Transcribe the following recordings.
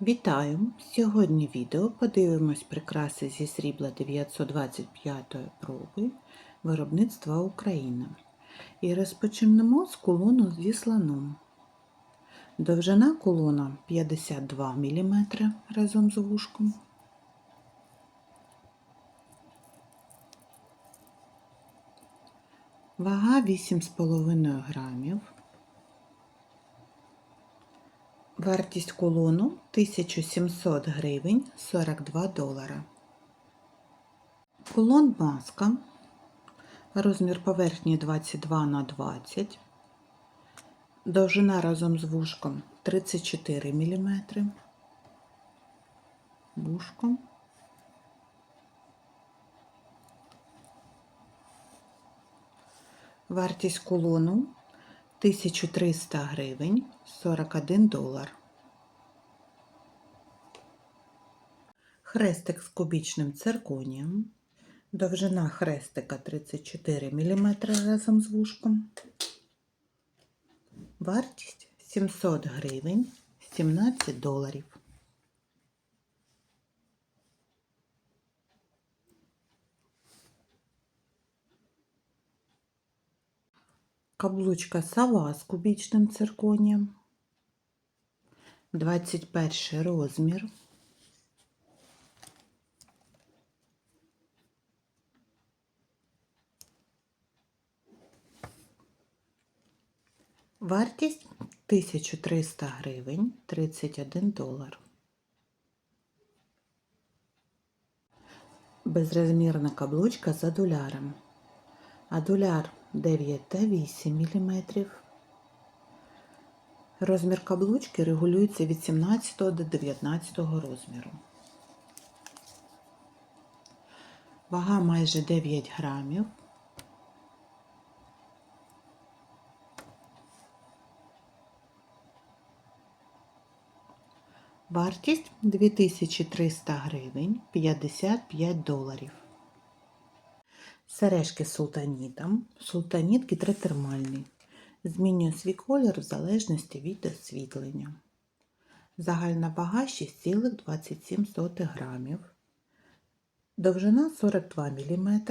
Вітаю! Сьогодні відео подивимось прикраси зі срібла 925 проби виробництва Україна. І розпочнемо з кулону зі слоном. Довжина кулона 52 мм разом з вушком. Вага 8,5 грамів. Вартість кулону 1700 гривень 42 долара. Кулон маска. Розмір поверхні 22 на 20. Довжина разом з вушком 34 мм. Вушко. Вартість кулону 1300 гривень 41 долар. Хрестик з кубічним цирконієм. Довжина хрестика 34 мм разом з вушком. Вартість 700 гривень 17 доларів. Каблучка сова з кубічним цирконієм. 21 розмір. Вартість 1300 гривень 31 долар. Безрозмірна каблучка з адуляром. Адуляр 9 та 8 мм. Розмір каблучки регулюється від 17 до 19 розміру. Вага майже 9 грамів. Вартість 2300 гривень 55 доларів. Сережки з султанітом. Султаніт гідротермальний. Змінює свій колір в залежності від освітлення. Загальна вага 6,27 грамів. Довжина 42 мм.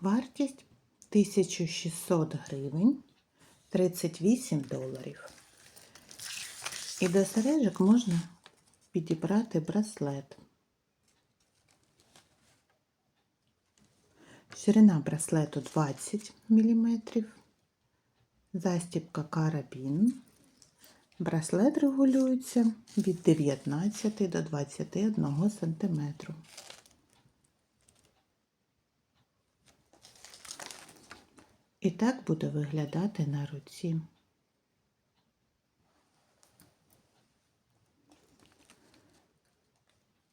Вартість 1600 гривень 38 доларів. І до сережок можна підібрати браслет. Ширина браслету 20 мм, застібка карабін. Браслет регулюється від 19 до 21 см. І так буде виглядати на руці.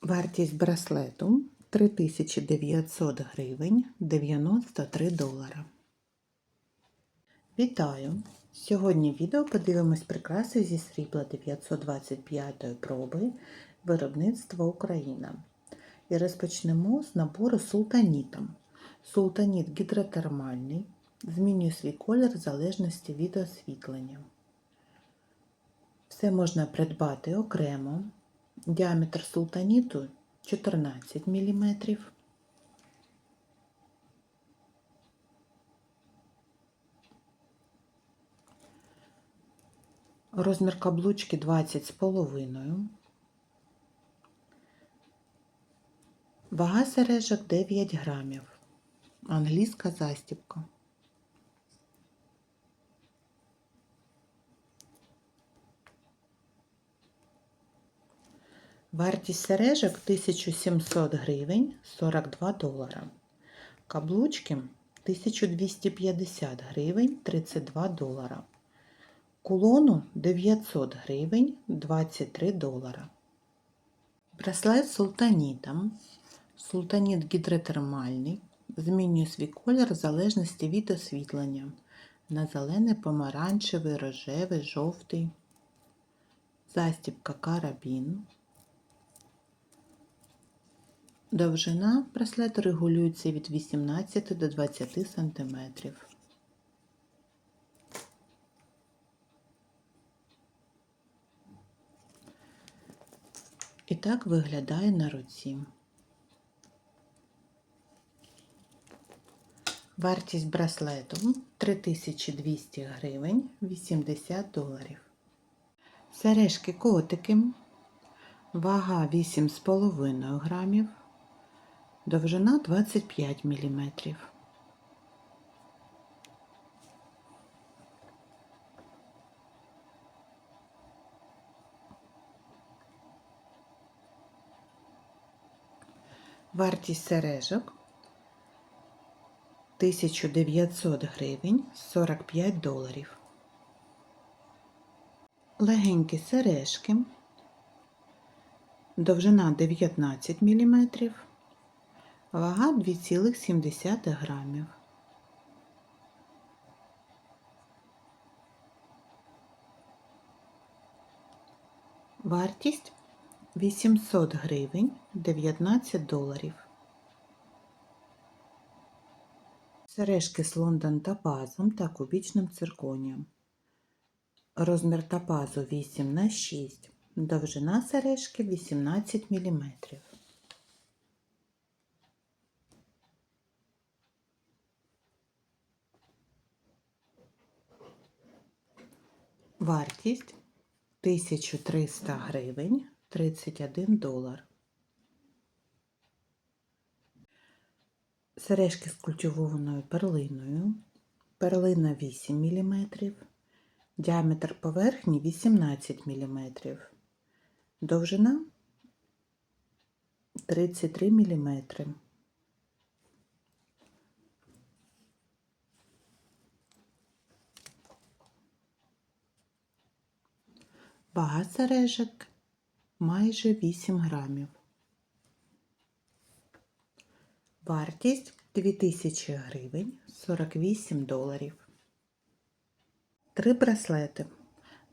Вартість браслету 3900 гривень 93 долара. Вітаю! Сьогодні відео подивимось прикраси зі срібла 925 проби виробництва Україна. І розпочнемо з набору султанітом. Султаніт гідротермальний. Змінює свій колір в залежності від освітлення. Все можна придбати окремо. Діаметр султаніту 14 мм. Розмір каблучки 20 з половиною. Вага сережок 9 грамів. Англійська застібка. Вартість сережок 1700 гривень 42 долара. Каблучки 1250 гривень 32 долара. Кулону 900 гривень 23 долара. Браслет султанітом. Султаніт гідротермальний. Змінює свій колір в залежності від освітлення. На зелений, помаранчевий, рожевий, жовтий. Застібка карабін. Довжина браслету регулюється від 18 до 20 см. І так виглядає на руці. Вартість браслету 3200 гривень 80 доларів. Сережки котики. Вага 8,5 грамів. Довжина 25 мм. Вартість сережок 1900 гривень 45 доларів. Легенькі сережки. Довжина 19 мм. Вага 2,7 грамів. Вартість 800 гривень 19 доларів. Сережки з Лондон топазом та кубічним цирконієм. Розмір топазу 8 на 6. Довжина сережки 18 мм. Вартість 1300 гривень 31 долар. Сережки з культивованою перлиною. Перлина 8 мм. Діаметр поверхні 18 мм. Довжина 33 мм. Вага сережок майже 8 грамів. Вартість 2000 гривень 48 доларів. Три браслети.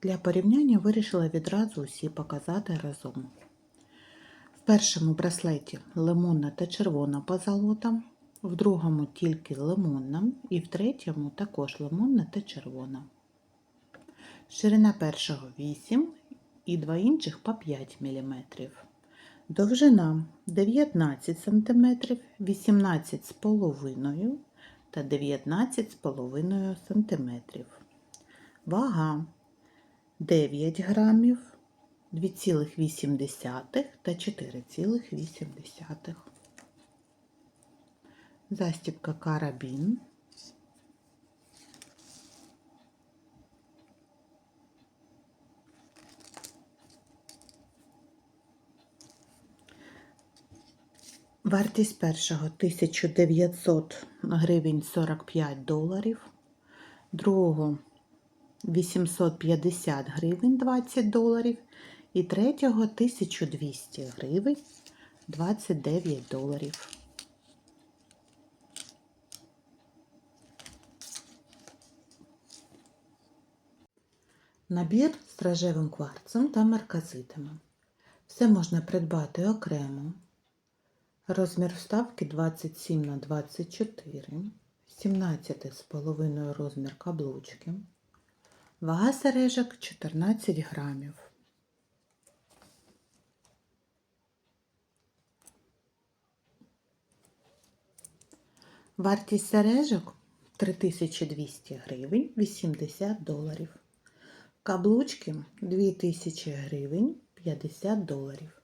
Для порівняння вирішила відразу усі показати разом. В першому браслеті лимонна та червона позолота, в другому тільки лимонна і в третьому також лимонна та червона. Ширина першого 8 і два інших по 5 мм. Довжина 19 см, 18,5 та 19,5 см. Вага 9 грамів, 2,8 та 4,8. Застібка карабін. Вартість першого 1900 гривень 45 доларів, другого 850 гривень 20 доларів і третього 1200 гривень 29 доларів. Набір з рожевим кварцем та марказитами. Все можна придбати окремо. Розмір вставки 27 на 24, 17,5 розмір каблучки. Вага сережок 14 грамів. Вартість сережок 3200 гривень 80 доларів. Каблучки 2000 гривень 50 доларів.